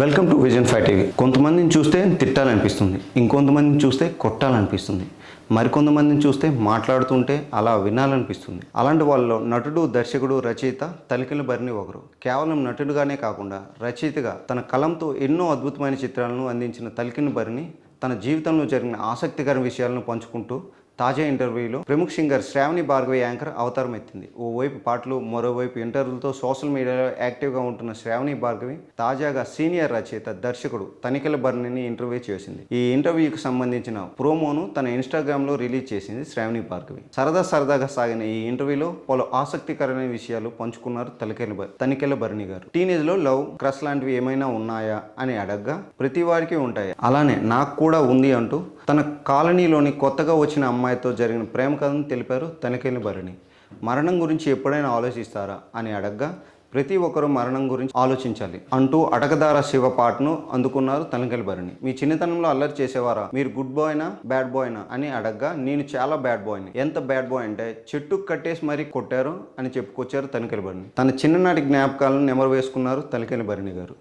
Welcome to vision five TV కొంతమందిని చూస్తే తిట్టాలనిపిస్తుంది. ఇంకొంతమందిని చూస్తే కొట్టాలనిపిస్తుంది. మరికొంతమందిని చూస్తే మాట్లాడుతుంటే అలా వినాలనిపిస్తుంది. అలాంటి వాళ్ళలో నటుడు దర్శకుడు రచయిత తలికిల బరిని ఒకరు. కేవలం నటుడుగానే కాకుండా రచయితగా తన కలంతో ఎన్నో అద్భుతమైన చిత్రాలను అందించిన తలికిన బరిని తన జీవితంలో జరిగిన ఆసక్తికర విషయాలను పంచుకుంటూ తాజా ఇంటర్వ్యూలో ప్రముఖ సింగర్ శ్రావణి భార్గవి యాంకర్ అవతారం ఎత్తింది. ఓవైపు పాటలు మరోవైపు ఇంటర్వ్యూలతో సోషల్ మీడియాలో యాక్టివ్గా ఉంటున్న శ్రావణి భార్గవి తాజాగా సీనియర్ రచయిత దర్శకుడు తనికెల బర్ణిని ఇంటర్వ్యూ చేసింది. ఈ ఇంటర్వ్యూకి సంబంధించిన ప్రోమోను తన ఇన్స్టాగ్రామ్లో రిలీజ్ చేసింది శ్రావణి భార్గవి. సరదా సరదాగా సాగిన ఈ ఇంటర్వ్యూలో పలు ఆసక్తికరమైన విషయాలు పంచుకున్నారు తనికెల బ- తనికెల భరణి గారు. టీనేజ్లో లవ్ క్రష్ లాంటివి ఏమైనా ఉన్నాయా అని అడగ్గా ప్రతి వారికి ఉంటాయి? అలానే నాకు కూడా ఉంది అంటూ తన కాలనీలోని కొత్తగా వచ్చిన అమ్మాయితో జరిగిన ప్రేమ కథను తెలిపారు తనికెల భరణి. మరణం గురించి ఎప్పుడైనా ఆలోచిస్తారా అని అడగ్గా ప్రతి ఒక్కరూ మరణం గురించి ఆలోచించాలి అంటూ అడగదార శివ పాటను అందుకున్నారు తనకలి భరణి. మీ చిన్నతనంలో అల్లరి చేసేవారా? మీరు గుడ్ బాయ్నా బ్యాడ్ బాయ్నా అని అడగ్గా నేను చాలా బ్యాడ్ బాయ్ని ఎంత బ్యాడ్ బాయ్ అంటే చెట్టు కట్టేసి మరీ కొట్టారు అని చెప్పుకొచ్చారు తనికెల భరణి. తన చిన్ననాటి జ్ఞాపకాలను నెమరు వేసుకున్నారు తనికెల భరణి గారు.